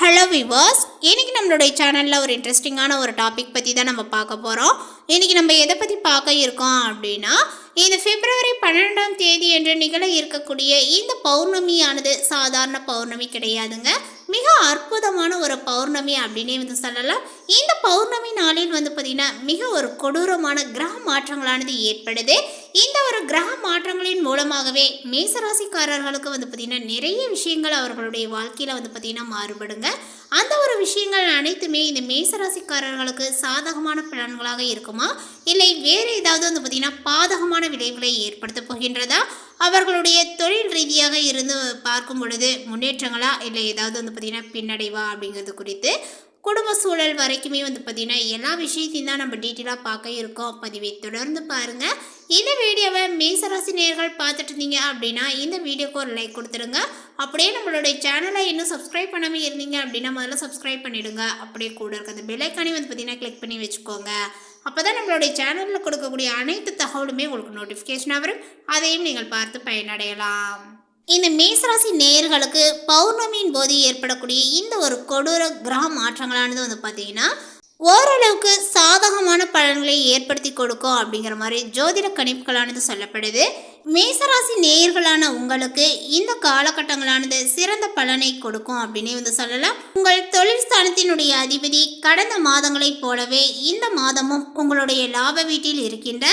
Hello viewers இன்னைக்கு நம்மளுடைய சேனலில் ஒரு இன்ட்ரெஸ்டிங்கான ஒரு டாபிக் பற்றி தான் நம்ம பார்க்க போகிறோம் இன்னைக்கு நம்ம எதை பற்றி பார்க்க இருக்கோம் அப்படின்னா இந்த பிப்ரவரி பன்னெண்டாம் தேதி என்று நிகழ இருக்கக்கூடிய இந்த பௌர்ணமியானது சாதாரண பௌர்ணமி கிடையாதுங்க. மிக அற்புதமான ஒரு பௌர்ணமி அப்படின்னே வந்து சொல்லலாம். இந்த பௌர்ணமி நாளில் வந்து பார்த்திங்கன்னா மிக ஒரு கொடூரமான கிரக மாற்றங்களானது ஏற்படுது. இந்த ஒரு கிரக மாற்றங்களின் மூலமாகவே மேசராசிக்காரர்களுக்கு வந்து பார்த்திங்கன்னா நிறைய விஷயங்கள் அவர்களுடைய வாழ்க்கையில் வந்து பார்த்திங்கன்னா மாறுபடுங்க. அந்த ஒரு விஷயங்கள் அனைத்துமே இந்த மேசராசிக்காரர்களுக்கு சாதகமான பலன்களாக இருக்குமா? இல்லை வேறு ஏதாவது வந்து பார்த்திங்கன்னா பாதகமான விளைவுகளை ஏற்படுத்த போகின்றதா? அவர்களுடைய தொழில் ரீதியாக இருந்து பார்க்கும் பொழுது முன்னேற்றங்களா? இல்லை ஏதாவது வந்து பார்த்திங்கன்னா பின்னடைவா அப்படிங்கிறது குறித்து குடும்ப சூழல் வரைக்குமே வந்து பார்த்திங்கன்னா எல்லா விஷயத்தையும் தான் நம்ம டீட்டெயிலாக பார்க்க இருக்கோம். பதிவை தொடர்ந்து பாருங்கள் இந்த வீடியோவை மேசராசி நேர்கள் பார்த்துட்டு இருந்தீங்க அப்படின்னா இந்த வீடியோக்கு ஒரு லைக் கொடுத்துருங்க அப்படியே நம்மளுடைய சேனலை இன்னும் சப்ஸ்கிரைப் பண்ணாமல் இருந்தீங்க அப்படின்னா முதல்ல சப்ஸ்கிரைப் பண்ணிவிடுங்க அப்படியே கூட இருக்க அந்த பெல்லைக்கானே வந்து பார்த்திங்கன்னா கிளிக் பண்ணி வச்சுக்கோங்க. அப்போ தான் நம்மளுடைய சேனலில் கொடுக்கக்கூடிய அனைத்து தகவலுமே உங்களுக்கு நோட்டிஃபிகேஷனாக வரும். அதையும் நீங்கள் பார்த்து பயனடையலாம். இந்த மேசராசி நேயர்களுக்கு பௌர்ணமியின் போது ஏற்படக்கூடிய இந்த ஒரு கொடூர கிரக மாற்றங்களானது வந்து பார்த்தீங்கன்னா ஓரளவுக்கு சாதகமான பலன்களை ஏற்படுத்தி கொடுக்கும் அப்படிங்கிற மாதிரி ஜோதிட கணிப்புகளானது சொல்லப்படுது. மேசராசி நேயர்களான உங்களுக்கு இந்த காலகட்டங்களானது சிறந்த பலனை கொடுக்கும் அப்படின்னு வந்து சொல்லலாம். உங்கள் தொழில் ஸ்தானத்தினுடைய அதிபதி கடந்த மாதங்களைப் போலவே இந்த மாதமும் உங்களுடைய லாப வீட்டில் இருக்கின்ற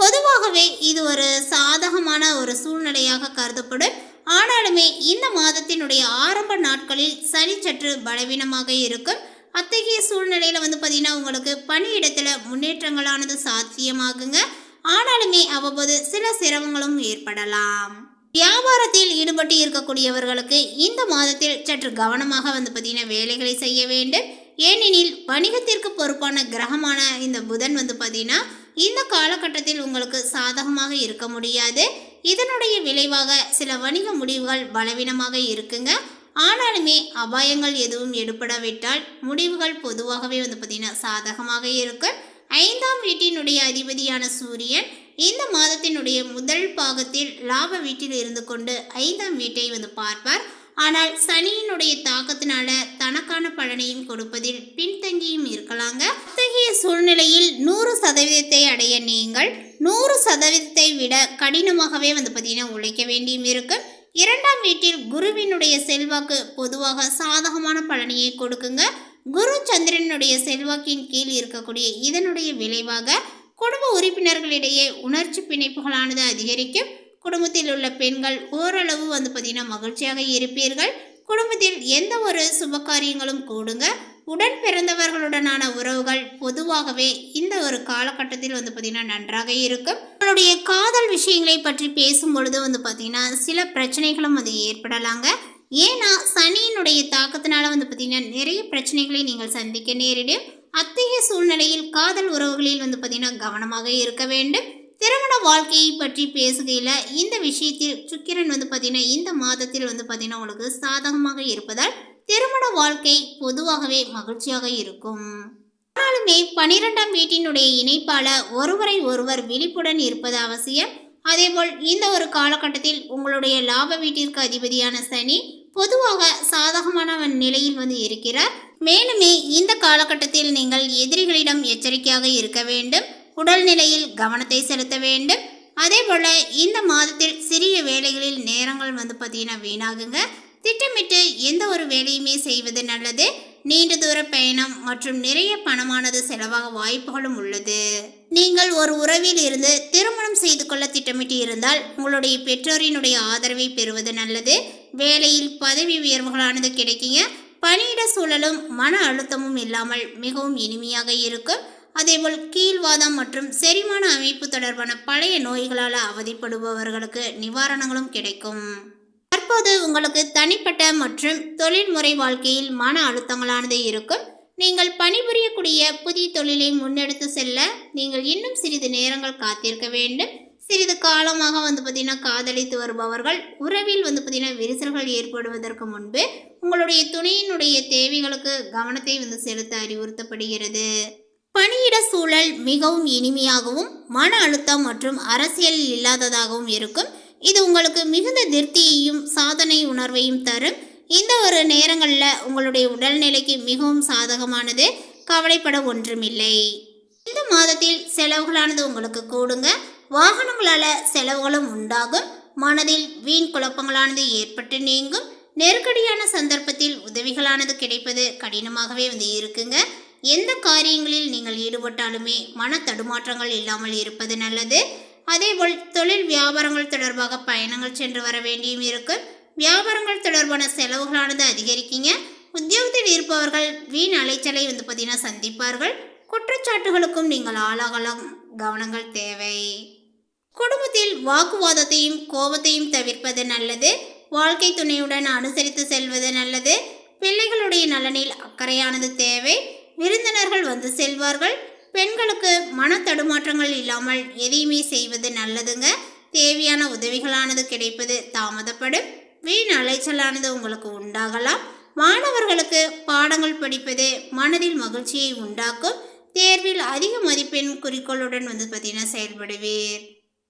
பொதுவாகவே இது ஒரு சாதகமான ஒரு சூழ்நிலையாக கருதப்படும். ஆனாலுமே இந்த மாதத்தினுடைய ஆரம்ப நாட்களில் சனி சற்று பலவீனமாக இருக்கும். அத்தகைய சூழ்நிலையில் வந்து பார்த்திங்கன்னா உங்களுக்கு பணியிடத்தில் முன்னேற்றங்களானது சாத்தியமாகுங்க. ஆனாலுமே அவ்வப்போது சில சிரமங்களும் ஏற்படலாம். வியாபாரத்தில் ஈடுபட்டு இருக்கக்கூடியவர்களுக்கு இந்த மாதத்தில் சற்று கவனமாக வந்து பார்த்தீங்கன்னா வேலைகளை செய்ய வேண்டும். ஏனெனில் வணிகத்திற்கு பொறுப்பான கிரகமான இந்த புதன் வந்து பார்த்தீங்கன்னா இந்த காலகட்டத்தில் உங்களுக்கு சாதகமாக இருக்க முடியாது. இதனுடைய விளைவாக சில வணிக முடிவுகள் பலவீனமாக இருக்குங்க. ஆனாலுமே அபாயங்கள் எதுவும் எடுபடாவிட்டால் முடிவுகள் பொதுவாகவே வந்து பார்த்திங்கன்னா சாதகமாக இருக்கும் ஐந்தாம் வீட்டினுடைய அதிபதியான சூரியன் இந்த மாதத்தினுடைய முதல் பாகத்தில் லாப வீட்டில் இருந்து கொண்டு ஐந்தாம் வீட்டை வந்து பார்ப்பார். ஆனால் சனியினுடைய தாக்கத்தினால தனக்கான பலனையும் கொடுப்பதில் பின்தங்கியும் இருக்கலாங்க. அத்தகைய சூழ்நிலையில் நூறு சதவீதத்தை அடைய நீங்கள் நூறு சதவீதத்தை விட கடினமாகவே வந்து பார்த்திங்கன்னா உழைக்க வேண்டியும் இருக்குது இரண்டாம் வீட்டில் குருவினுடைய செல்வாக்கு பொதுவாக சாதகமான பலனையை கொடுக்குங்க. குரு சந்திரனுடைய செல்வாக்கின் கீழ் இருக்கக்கூடிய இதனுடைய விளைவாக குடும்ப உறுப்பினர்களிடையே உணர்ச்சி பிணைப்புகளானது அதிகரிக்கும். குடும்பத்தில் உள்ள பெண்கள் ஓரளவு வந்து பார்த்தீங்கன்னா மகிழ்ச்சியாக இருப்பீர்கள். குடும்பத்தில் எந்த ஒரு சுப காரியங்களும் கூடுங்க. உடன் பிறந்தவர்களுடனான உறவுகள் பொதுவாகவே இந்த ஒரு காலகட்டத்தில் வந்து பார்த்திங்கன்னா நன்றாக இருக்கும். உங்களுடைய காதல் விஷயங்களை பற்றி பேசும் பொழுது வந்து பார்த்திங்கன்னா சில பிரச்சனைகளும் அது ஏற்படலாங்க. ஏன்னா சனியினுடைய தாக்கத்தினால வந்து பார்த்திங்கன்னா நிறைய பிரச்சனைகளை நீங்கள் சந்திக்க நேரிடும். அத்தகைய சூழ்நிலையில் காதல் உறவுகளில் வந்து பார்த்திங்கன்னா கவனமாக இருக்க வேண்டும். திருமண வாழ்க்கையை பற்றி பேசுகையில் இந்த விஷயத்தில் சுக்கிரன் வந்து பார்த்திங்கன்னா இந்த மாதத்தில் வந்து பார்த்திங்கன்னா உங்களுக்கு சாதகமாக இருப்பதால் திருமண வாழ்க்கை பொதுவாகவே மகிழ்ச்சியாக இருக்கும். ஆனாலுமே பனிரெண்டாம் வீட்டினுடைய இணைப்பால ஒருவரை ஒருவர் விழிப்புடன் இருப்பது அவசியம். அதேபோல் இந்த ஒரு காலகட்டத்தில் உங்களுடைய லாப வீட்டிற்கு அதிபதியான சனி பொதுவாக சாதகமான நிலையில் வந்து இருக்கிறார். மேலுமே இந்த காலகட்டத்தில் நீங்கள் எதிரிகளிடம் எச்சரிக்கையாக இருக்க வேண்டும். உடல்நிலையில் கவனத்தை செலுத்த வேண்டும். அதே போல் இந்த மாதத்தில் சிறிய வேலைகளில் நேரங்கள் வந்து பார்த்தீங்கன்னா வீணாகுங்க. திட்டமிட்டு எந்த ஒரு வேலையுமே செய்வது நல்லது. நீண்ட தூர பயணம் மற்றும் நிறைய பணமானது செலவாக வாய்ப்புகளும் உள்ளது. நீங்கள் ஒரு உறவில் இருந்து திருமணம் செய்து கொள்ள திட்டமிட்டு இருந்தால் உங்களுடைய பெற்றோரினுடைய ஆதரவை பெறுவது நல்லது. வேலையில் பதவி உயர்வுகளானது கிடைக்குங்க. பணியிட சூழலும் மன அழுத்தமும் இல்லாமல் மிகவும் இனிமையாக இருக்கும். அதேபோல் கீழ்வாதம் மற்றும் செரிமான அமைப்பு தொடர்பான பழைய நோய்களால் அவதிப்படுபவர்களுக்கு நிவாரணங்களும் கிடைக்கும். தற்போது உங்களுக்கு தனிப்பட்ட மற்றும் தொழில்முறை வாழ்க்கையில் மன அழுத்தங்களானது இருக்கும். நீங்கள் பணிபுரியக்கூடிய புதிய தொழிலை முன்னெடுத்து செல்ல நீங்கள் இன்னும் சிறிது நேரங்கள் காத்திருக்க வேண்டும். சிறிது காலமாக வந்து பார்த்திங்கன்னா காதலித்து வருபவர்கள் உறவில் வந்து பார்த்திங்கன்னா விரிசல்கள் ஏற்படுவதற்கு முன்பு உங்களுடைய துணையினுடைய தேவைகளுக்கு கவனத்தை வந்து செலுத்த அறிவுறுத்தப்படுகிறது. பணியிட சூழல் மிகவும் இனிமையாகவும் மன அழுத்தம் மற்றும் அரசியல் இல்லாததாகவும் இருக்கும். இது உங்களுக்கு மிகுந்த திருப்தியையும் சாதனை உணர்வையும் தரும். இந்த ஒரு நேரங்களில் உங்களுடைய உடல்நிலைக்கு மிகவும் சாதகமானது. கவலைப்பட ஒன்றுமில்லை. இந்த மாதத்தில் செலவுகளானது உங்களுக்கு கூடுங்க. வாகனங்களால் செலவுகளும் உண்டாகும். மனதில் வீண் குழப்பங்களானது ஏற்பட்டு நீங்கும். நெருக்கடியான சந்தர்ப்பத்தில் உதவிகளானது கிடைப்பது கடினமாகவே வந்து இருக்குங்க. எந்த காரியங்களில் நீங்கள் ஈடுபட்டாலுமே மன தடுமாற்றங்கள் இல்லாமல் இருப்பது நல்லது. அதேபோல் தொழில் வியாபாரங்கள் தொடர்பாக பயணங்கள் சென்று வர வேண்டியும் இருக்கு. வியாபாரங்கள் தொடர்பான செலவுகளானது அதிகரிக்குங்க. உத்தியோகத்தில் இருப்பவர்கள் வீண் அலைச்சலை வந்து பார்த்தீங்கன்னா சந்திப்பார்கள். குற்றச்சாட்டுகளுக்கும் நீங்கள் ஆளாகலாம். கவனங்கள் தேவை. குடும்பத்தில் வாக்குவாதத்தையும் கோபத்தையும் தவிர்ப்பது நல்லது. வாழ்க்கை துணையுடன் அனுசரித்து செல்வது நல்லது. பிள்ளைகளுடைய நலனில் அக்கறையானது தேவை. விருந்தினர்கள் வந்து செல்வார்கள். பெண்களுக்கு மன தடுமாற்றங்கள் இல்லாமல் எதையுமே செய்வது நல்லதுங்க. தேவையான உதவிகளானது கிடைப்பது தாமதப்படும். வீண் அலைச்சலானது உங்களுக்கு உண்டாகலாம். மாணவர்களுக்கு பாடங்கள் படிப்பது மனதில் மகிழ்ச்சியை உண்டாக்கும். தேர்வில் அதிக மதிப்பெண் குறிக்கோளுடன் வந்து பார்த்தீங்கன்னா செயல்படுவீர்.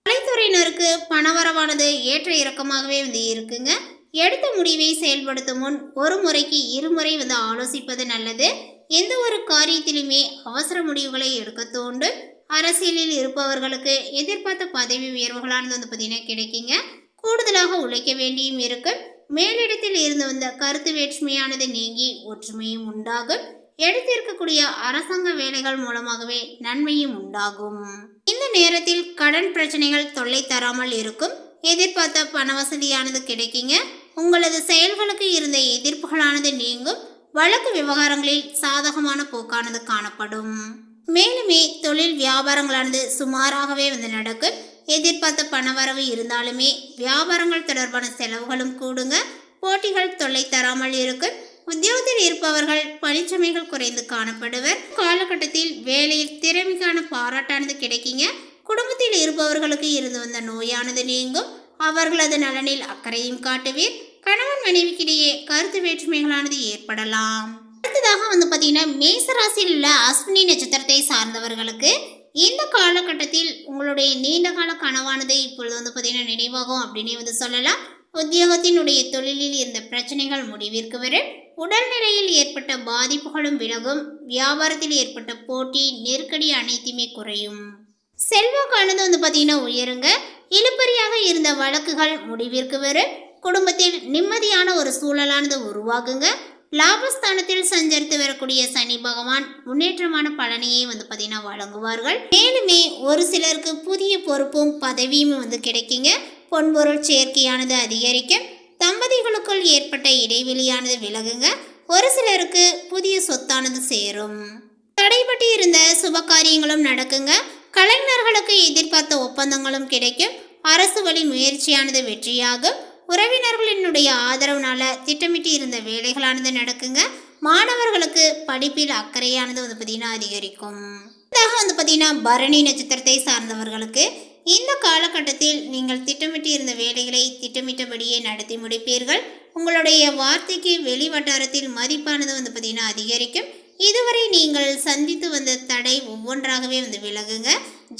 கலைத்துறையினருக்கு பணவரவானது ஏற்ற இறக்கமாகவே வந்து இருக்குங்க. எடுத்த முடிவை செயல்படுத்தும் முன் ஒரு முறைக்கு இருமுறை வந்து ஆலோசிப்பது நல்லது. எந்த ஒரு காரியத்திலுமே அவசர முடிவுகளை எடுக்க தோண்டு அரசியலில் இருப்பவர்களுக்கு எதிர்பார்த்த பதவி உயர்வுகளானது வந்து பார்த்தீங்கன்னா கிடைக்குங்க. கூடுதலாக உழைக்க வேண்டியும் இருக்கும் மேலிடத்தில் இருந்து வந்த கருத்து வேற்றுமையானது நீங்கி ஒற்றுமையும் உண்டாகும். எடுத்திருக்கக்கூடிய அரசாங்க வேலைகள் மூலமாகவே நன்மையும் உண்டாகும். இந்த நேரத்தில் கடன் பிரச்சனைகள் தொல்லை தராமல் இருக்கும். எதிர்பார்த்த பண வசதியானது கிடைக்குங்க. உங்களது செயல்களுக்கு இருந்த எதிர்ப்புகளானது நீங்கும். வழக்கு விவகாரங்களில் சாதகமான போக்கானது காணப்படும். மேலுமே தொழில் வியாபாரங்களானது சுமாராகவே வந்து நடக்கும். எதிர்பார்த்த பணவரவு இருந்தாலுமே வியாபாரங்கள் தொடர்பான செலவுகளும் கூடுங்க. போட்டிகள் தொல்லை தராமல் இருக்கும். உத்தியோகத்தில் இருப்பவர்கள் பணிச்சுமைகள் குறைந்து காணப்படுவர். காலகட்டத்தில் வேலையில் திறமைக்கான பாராட்டானது கிடைக்குங்க. குடும்பத்தில் இருப்பவர்களுக்கு இருந்து வந்த நோயானது நீங்கும். அவர்களது நலனில் அக்கறையும் காட்டுவீர். கணவன் மனைவிக்கிடையே கருத்து வேற்றுமைகளானது ஏற்படலாம். அடுத்ததாக வந்து பார்த்தீங்கன்னா மேசராசியில் உள்ள அஸ்வினி நட்சத்திரத்தை சார்ந்தவர்களுக்கு இந்த காலகட்டத்தில் உங்களுடைய நீண்ட கால கனவானது இப்பொழுது வந்து பார்த்தீங்கன்னா நினைவாகும் அப்படின்னே வந்து சொல்லலாம். உத்தியோகத்தினுடைய தொழிலில் இருந்த பிரச்சனைகள் முடிவிற்கு வரும் உடல்நிலையில் ஏற்பட்ட பாதிப்புகளும் விலகும். வியாபாரத்தில் ஏற்பட்ட போட்டி நெருக்கடி அனைத்துமே குறையும். செல்வாக்கானது வந்து பார்த்தீங்கன்னா உயருங்க. இழுப்பறியாக இருந்த வழக்குகள் முடிவிற்கு வரும் குடும்பத்தில் நிம்மதியான ஒரு சூழலானது உருவாகுங்க லாபஸ்தானத்தில் சஞ்சரித்து வரக்கூடிய சனி பகவான் முன்னேற்றமான பலனையே வந்து பார்த்தீங்கன்னா வழங்குவார்கள். மேலுமே ஒரு சிலருக்கு புதிய பொறுப்பும் பதவியும் வந்து கிடைக்குங்க. பொன்பொருள் சேர்க்கையானது அதிகரிக்கும் தம்பதிகளுக்குள் ஏற்பட்ட இடைவெளியானது விலகுங்க. ஒரு சிலருக்கு புதிய சொத்தானது சேரும். தடைபட்டு இருந்த சுப காரியங்களும் நடக்குங்க. கலைஞர்களுக்கு எதிர்பார்த்த ஒப்பந்தங்களும் கிடைக்கும். அரசு வழி முயற்சியானது வெற்றியாகும். உறவினர்களினுடைய ஆதரவுனால திட்டமிட்டு இருந்த வேலைகளானது நடக்குங்க. மாணவர்களுக்கு படிப்பில் அக்கறையானது வந்து பார்த்தீங்கன்னா அதிகரிக்கும். இதாக வந்து பார்த்தீங்கன்னா பரணி நட்சத்திரத்தை சார்ந்தவர்களுக்கு இந்த காலகட்டத்தில் நீங்கள் திட்டமிட்டு இருந்த வேலைகளை திட்டமிட்டபடியே நடத்தி முடிப்பீர்கள். உங்களுடைய வார்த்தைக்கு வெளி வட்டாரத்தில் மதிப்பானது வந்து பார்த்தீங்கன்னா அதிகரிக்கும். இதுவரை நீங்கள் சந்தித்து வந்த தடை ஒவ்வொன்றாகவே வந்து விலகுங்க.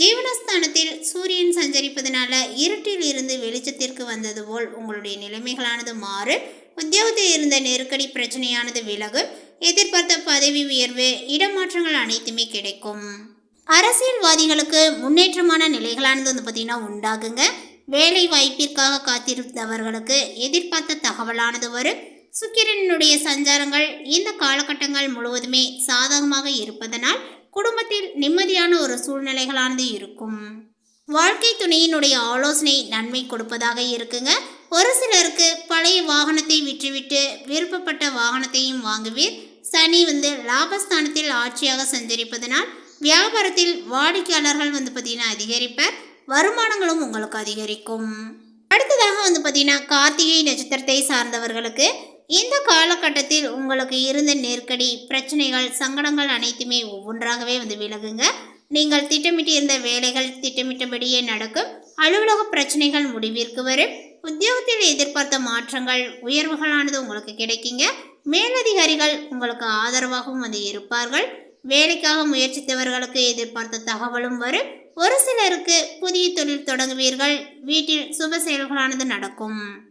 ஜீவனஸ்தானத்தில் சூரியன் சஞ்சரிப்பதனால இருட்டில் இருந்து வெளிச்சத்திற்கு வந்தது போல் உங்களுடைய நிலைமைகளானது மாறு. உத்தியோகத்தில் இருந்த நெருக்கடி பிரச்சனையானது விலகும் எதிர்பார்த்த பதவி உயர்வு இடமாற்றங்கள் அனைத்துமே கிடைக்கும். அரசியல்வாதிகளுக்கு முன்னேற்றமான நிலைகளானது வந்து பார்த்திங்கன்னா உண்டாகுங்க. வேலை வாய்ப்பிற்காக காத்திருந்தவர்களுக்கு எதிர்பார்த்த தகவலானது வரும். சுக்கிரனுடைய சஞ்சாரங்கள் இந்த காலகட்டங்கள் முழுவதுமே சாதகமாக இருப்பதனால் குடும்பத்தில் நிம்மதியான ஒரு சூழ்நிலைகளானது இருக்கும். வாழ்க்கை துணையினுடைய ஆலோசனை நன்மை கொடுப்பதாக இருக்குங்க. ஒரு சிலருக்கு பழைய வாகனத்தை விற்றுவிட்டு விருப்பப்பட்ட வாகனத்தையும் வாங்குவீர். சனி வந்து லாபஸ்தானத்தில் ஆட்சியாக சஞ்சரிப்பதனால் வியாபாரத்தில் வாடிக்கையாளர்கள் வந்து பார்த்தீங்கன்னா அதிகரிப்பர். வருமானங்களும் உங்களுக்கு அதிகரிக்கும். அடுத்ததாக வந்து பார்த்தீங்கன்னா கார்த்திகை நட்சத்திரத்தை சார்ந்தவர்களுக்கு இந்த காலகட்டத்தில் உங்களுக்கு இருந்த நெருக்கடி பிரச்சனைகள் சங்கடங்கள் அனைத்துமே ஒவ்வொன்றாகவே வந்து விலகுங்க. நீங்கள் திட்டமிட்டு இருந்த வேலைகள் திட்டமிட்டபடியே நடக்கும். அலுவலக பிரச்சனைகள் முடிவிற்கு வரும். உத்தியோகத்தில் எதிர்பார்த்த மாற்றங்கள் உயர்வுகளானது உங்களுக்கு கிடைக்குங்க. மேலதிகாரிகள் உங்களுக்கு ஆதரவாகவும் வந்து இருப்பார்கள். வேலைக்காக முயற்சித்தவர்களுக்கு எதிர்பார்த்த தகவலும் வரும். ஒரு சிலருக்கு புதிய தொழில் தொடங்குவீர்கள். வீட்டில் சுப செயல்களானது நடக்கும்.